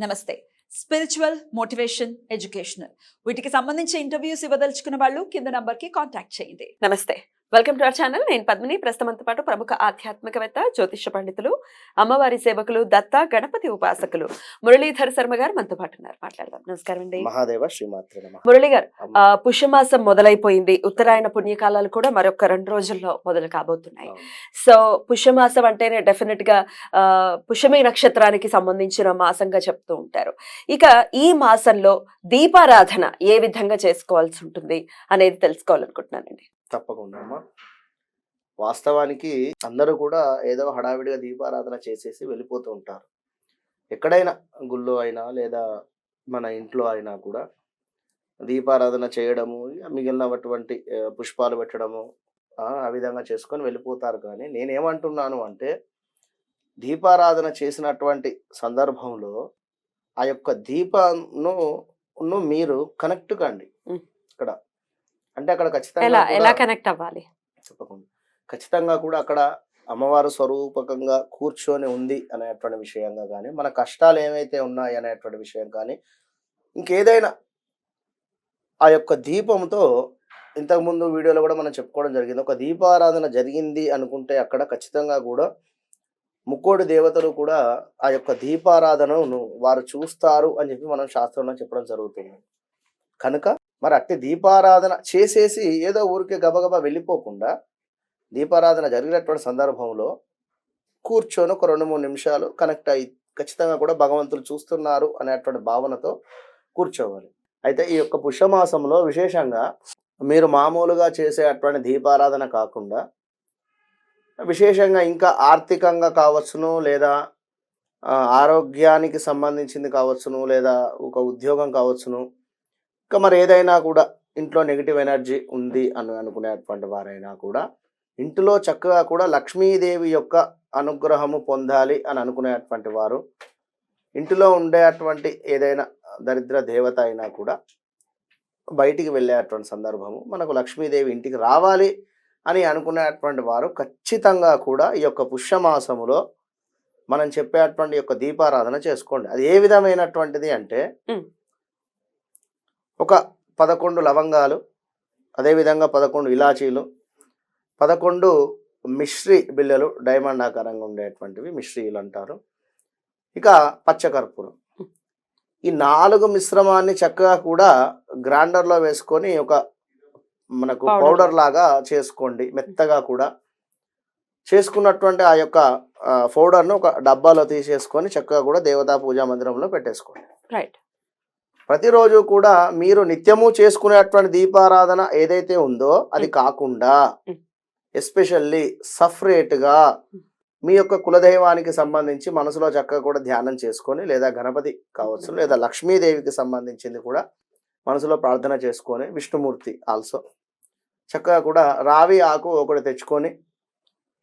నమస్తే. Spiritual motivation educational వీటికి సంబంధించి ఇంటర్వ్యూస్ ఇవ్వదలుచుకున్న వాళ్ళు కింద నంబర్కి కాంటాక్ట్ చేయండి. నమస్తే. Welcome to our channel. నేను పద్మిని. ప్రస్తుతంతో పాటు ప్రముఖ ఆధ్యాత్మికవేత్త జ్యోతిష పండితులు అమ్మవారి సేవకులు దత్త గణపతి ఉపాసకులు మురళీధర్ శర్మ గారు మనతో పాటు ఉన్నారు. మాట్లాడదాం. నమస్కారం అండి. మహాదేవ శ్రీమాత్రి మురళి గారు పుష్యమాసం మొదలైపోయింది. ఉత్తరాయణ పుణ్యకాలాలు కూడా మరొక రెండు రోజుల్లో మొదలు కాబోతున్నాయి. సో పుష్యమాసం అంటేనే డెఫినెట్గా ఆ, పుష్యమి నక్షత్రానికి సంబంధించిన మాసంగా చెప్తూ ఉంటారు. ఇక ఈ మాసంలో దీపారాధన ఏ విధంగా చేసుకోవాల్సి ఉంటుంది అనేది తెలుసుకోవాలనుకుంటున్నానండి. తప్పకుండా అమ్మా. వాస్తవానికి అందరూ కూడా ఏదో హడావిడిగా దీపారాధన చేసేసి వెళ్ళిపోతూ ఉంటారు. ఎక్కడైనా గుళ్ళో అయినా లేదా మన ఇంట్లో అయినా కూడా దీపారాధన చేయడము మిగిలినటువంటి పుష్పాలు పెట్టడము ఆ విధంగా చేసుకొని వెళ్ళిపోతారు. కానీ నేనేమంటున్నాను అంటే దీపారాధన చేసినటువంటి సందర్భంలో ఆ యొక్క దీపను మీరు కనెక్ట్ కండి. ఇక్కడ అంటే అక్కడ ఖచ్చితంగా ఎలా కనెక్ట్ అవ్వాలి? చెప్పకుండా ఖచ్చితంగా కూడా అక్కడ అమ్మవారు స్వరూపకంగా కూర్చొని ఉంది అనేటువంటి విషయంగా కానీ మన కష్టాలు ఏమైతే ఉన్నాయి అనేటువంటి విషయం కానీ ఇంకేదైనా ఆ యొక్క దీపంతో ఇంతకుముందు వీడియోలో కూడా మనం చెప్పుకోవడం జరిగింది. ఒక దీపారాధన జరిగింది అనుకుంటే అక్కడ ఖచ్చితంగా కూడా ముక్కోడి దేవతలు కూడా ఆ యొక్క దీపారాధనను వారు చూస్తారు అని చెప్పి మనం శాస్త్రంలో చెప్పడం జరుగుతుంది. కనుక మరి అట్టి దీపారాధన చేసేసి ఏదో ఊరికే గబగబా వెళ్ళిపోకుండా దీపారాధన జరిగినటువంటి సందర్భంలో కూర్చొని ఒక రెండు మూడు నిమిషాలు కనెక్ట్ అయ్యి ఖచ్చితంగా కూడా భగవంతులు చూస్తున్నారు అనేటువంటి భావనతో కూర్చోవాలి. అయితే ఈ యొక్క పుష్యమాసంలో విశేషంగా మీరు మామూలుగా చేసే అటువంటి దీపారాధన కాకుండా విశేషంగా ఇంకా ఆర్థికంగా కావచ్చును లేదా ఆరోగ్యానికి సంబంధించింది కావచ్చును లేదా ఒక ఉద్యోగం కావచ్చును ఇంకా మరి ఏదైనా కూడా ఇంట్లో నెగిటివ్ ఎనర్జీ ఉంది అని అనుకునేటువంటి వారైనా కూడా ఇంటిలో చక్కగా కూడా లక్ష్మీదేవి యొక్క అనుగ్రహము పొందాలి అని అనుకునేటువంటి వారు ఇంటిలో ఉండేటువంటి ఏదైనా దరిద్ర దేవత అయినా కూడా బయటికి వెళ్ళేటువంటి సందర్భము మనకు లక్ష్మీదేవి ఇంటికి రావాలి అని అనుకునేటువంటి వారు ఖచ్చితంగా కూడా ఈ యొక్క పుష్యమాసములో మనం చెప్పేటువంటి యొక్క దీపారాధన చేసుకోండి. అది ఏ విధమైనటువంటిది అంటే ఒక పదకొండు లవంగాలు అదేవిధంగా పదకొండు ఇలాచీలు పదకొండు మిశ్రీ బిళ్ళలు డైమండ్ ఆకారంగా ఉండేటువంటివి మిశ్రీలు అంటారు. ఇక పచ్చకర్పూరం. ఈ నాలుగు మిశ్రమాన్ని చక్కగా కూడా గ్రైండర్లో వేసుకొని ఒక మనకు పౌడర్. లాగా చేసుకోండి మెత్తగా కూడా. చేసుకున్నటువంటి ఆ యొక్క పౌడర్ను ఒక డబ్బాలో తీసేసుకొని చక్కగా కూడా దేవతా పూజా మందిరంలో పెట్టేసుకోండి. రైట్ ప్రతిరోజు కూడా మీరు నిత్యము చేసుకునేటువంటి దీపారాధన ఏదైతే ఉందో అది కాకుండా. ఎస్పెషల్లీ సఫరేట్గా మీ యొక్క కులదైవానికి సంబంధించి మనసులో చక్కగా కూడా ధ్యానం చేసుకొని లేదా గణపతి కావచ్చు లేదా లక్ష్మీదేవికి సంబంధించింది కూడా మనసులో ప్రార్థన చేసుకొని విష్ణుమూర్తి ఆల్సో చక్కగా కూడా రావి ఆకు ఒకటి తెచ్చుకొని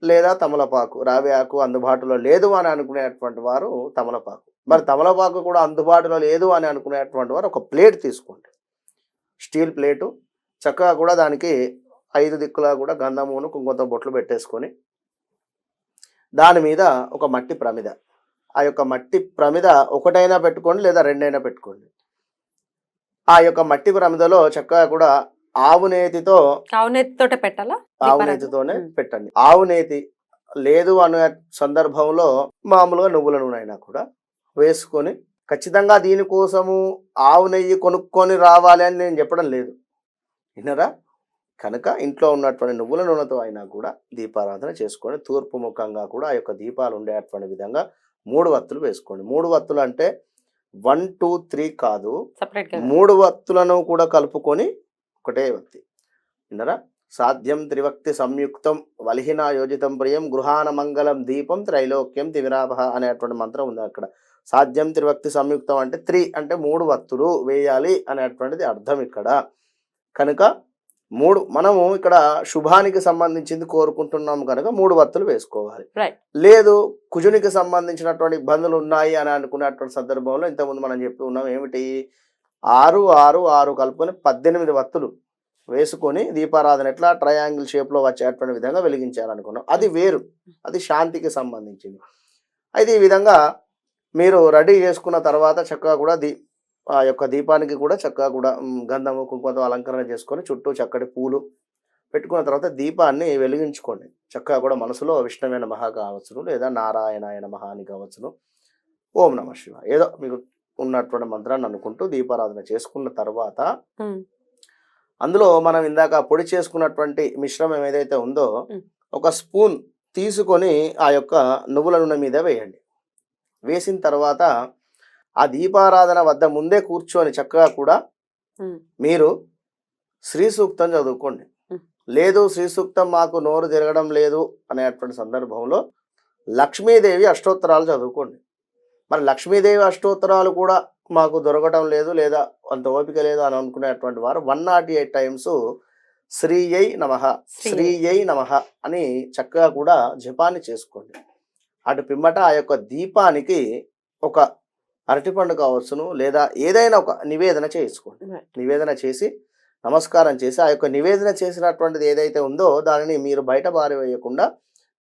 లేదా తమలపాకు రావి ఆకు అందుబాటులో లేదు అని అనుకునేటువంటి వారు తమలపాకు. మరి తమలపాకు కూడా అందుబాటులో లేదు అని అనుకునేటువంటి వారు ఒక ప్లేట్ తీసుకోండి. Steel plate. చక్కగా కూడా దానికి ఐదు దిక్కులా కూడా గంధమును కుంకుమతో బొట్లు పెట్టేసుకొని దాని మీద ఒక మట్టి ప్రమిద. ఆ యొక్క మట్టి ప్రమిద ఒకటైనా పెట్టుకోండి లేదా రెండైనా పెట్టుకోండి. ఆ యొక్క మట్టి ప్రమిదలో చక్కగా కూడా ఆవు నేతితో అవునెత్తితోటే పెట్టాలా? ఆవు దీపారాధన? నేతితోనే ఉమ్. పెట్టండి. ఆవు నేతి లేదు అనే సందర్భంలో మామూలుగా నువ్వుల నూనె అయినా కూడా వేసుకొని ఖచ్చితంగా దీనికోసము ఆవు నెయ్యి కొనుక్కొని రావాలి అని నేను చెప్పడం లేదు. విన్నరా? కనుక ఇంట్లో ఉన్నటువంటి నువ్వుల నూనెతో అయినా కూడా దీపారాధన చేసుకొని తూర్పు ముఖంగా కూడా ఆ యొక్క దీపాలు ఉండేటువంటి విధంగా మూడు వత్తులు వేసుకోండి. మూడు వత్తులు అంటే వన్ టూ త్రీ కాదు? మూడు వత్తులను కూడా కలుపుకొని ఒకటే వత్తి. విన్నరా? సాధ్యం త్రివక్తి సంయుక్తం వలిహిన యోజితం ప్రియం గృహాన మంగళం దీపం త్రైలోక్యం తివిరాభ అనేటువంటి మంత్రం ఉంది అక్కడ. సాధ్యం త్రివక్తి సంయుక్తం అంటే త్రి అంటే మూడు వత్తులు వేయాలి అనేటువంటిది అర్థం ఇక్కడ. కనుక మూడు మనము ఇక్కడ శుభానికి సంబంధించింది కోరుకుంటున్నాము కనుక మూడు వత్తులు వేసుకోవాలి. లేదు కుజునికి సంబంధించినటువంటి ఇబ్బందులు ఉన్నాయి అని అనుకున్నటువంటి సందర్భంలో ఇంతకుముందు మనం చెప్పి ఉన్నాం ఏమిటి? ఆరు ఆరు ఆరు కలుపుకొని పద్దెనిమిది వత్తులు వేసుకొని దీపారాధన ఎట్లా ట్రయాంగిల్ షేప్లో వచ్చేటువంటి విధంగా వెలిగించాలనుకున్నాం అది వేరు. అది శాంతికి సంబంధించింది. అయితే ఈ విధంగా మీరు రెడీ చేసుకున్న తర్వాత చక్కగా కూడా దీ ఆ యొక్క దీపానికి కూడా చక్కగా కూడా గంధము కుంకుమతో అలంకరణ చేసుకొని చుట్టూ చక్కటి పూలు పెట్టుకున్న తర్వాత దీపాన్ని వెలిగించుకోండి. చక్కగా కూడా మనసులో విష్ణువే మహా కావచ్చును లేదా నారాయణాయ నమః అని కావచ్చును. ఓం నమ శివ ఏదో మీకు ఉన్నటువంటి మంత్రాన్ని అనుకుంటూ దీపారాధన చేసుకున్న తర్వాత అందులో మనం ఇందాక పొడి చేసుకున్నటువంటి మిశ్రమం ఏదైతే ఉందో. ఒక స్పూన్ తీసుకొని ఆ యొక్క నువ్వుల నూనె మీద వేయండి వేసిన తర్వాత ఆ దీపారాధన వద్ద ముందే కూర్చొని చక్కగా కూడా. మీరు శ్రీ సూక్తం చదువుకోండి. లేదు శ్రీ సూక్తం మాకు నోరు తిరగడం లేదు అనేటువంటి సందర్భంలో లక్ష్మీదేవి అష్టోత్తరాలు చదువుకోండి మరి లక్ష్మీదేవి అష్టోత్తరాలు కూడా మాకు దొరకడం లేదు లేదా అంత ఓపిక లేదు అని అనుకునేటువంటి వారు వన్ నాట్ ఎయిట్ టైమ్స్ శ్రీయై నమ శ్రీయై. నమ అని చక్కగా కూడా జపాన్ని చేసుకోండి అటు పిమ్మట ఆ యొక్క దీపానికి ఒక అరటిపండు కావచ్చును లేదా ఏదైనా ఒక నివేదన చేసుకోండి. నివేదన చేసి నమస్కారం చేసి ఆ యొక్క నివేదన చేసినటువంటిది ఏదైతే ఉందో దానిని మీరు బయట పారవేయకుండా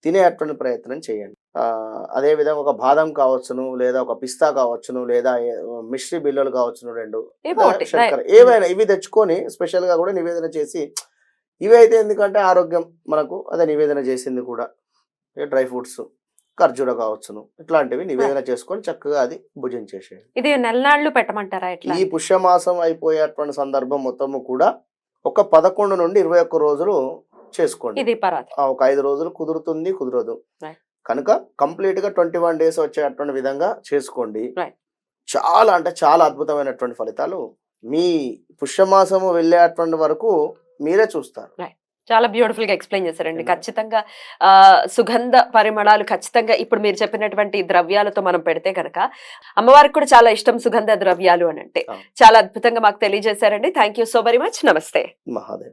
తినేటువంటి ప్రయత్నం చేయండి. ఆ, అదే విధంగా ఒక బాదం కావచ్చును లేదా ఒక పిస్తా కావచ్చును లేదా మిశ్రీ బిల్లలు కావచ్చును రెండు. శర్కర ఏవైనా ఇవి తెచ్చుకొని స్పెషల్గా కూడా నివేదన చేసి ఇవి అయితే ఎందుకంటే ఆరోగ్యం మనకు అదే నివేదన చేసింది కూడా. డ్రై ఫ్రూట్స్ ఖర్జూర కావచ్చును ఇట్లాంటివి నివేదన చేసుకొని చక్కగా అది భుజించేసేయండి ఇది నెలనాళ్ళు పెట్టమంటారా ఈ పుష్యమాసం అయిపోయేటువంటి సందర్భం మొత్తము కూడా ఒక పదకొండు నుండి ఇరవై ఒక్క రోజులు చేసుకోండి. ఇది ఒక ఐదు రోజులు కుదురుతుంది కుదరదు. కనుక కంప్లీట్గా ట్వంటీ వన్ డేస్ వచ్చేటువంటి విధంగా చేసుకోండి. చాలా అంటే చాలా అద్భుతమైనటువంటి ఫలితాలు మీ పుష్యమాసము వెళ్ళేటువంటి వరకు మీరే చూస్తారు. చాలా బ్యూటిఫుల్గా ఎక్స్ప్లెయిన్ చేశారండి. ఖచ్చితంగా ఆ సుగంధ పరిమళాలు ఖచ్చితంగా ఇప్పుడు మీరు చెప్పినటువంటి ద్రవ్యాలతో మనం పెడితే కనుక అమ్మవారికి కూడా చాలా ఇష్టం సుగంధ ద్రవ్యాలు అని అంటే. చాలా అద్భుతంగా మాకు తెలియజేశారండి. Thank you so very much నమస్తే మహాదేవ.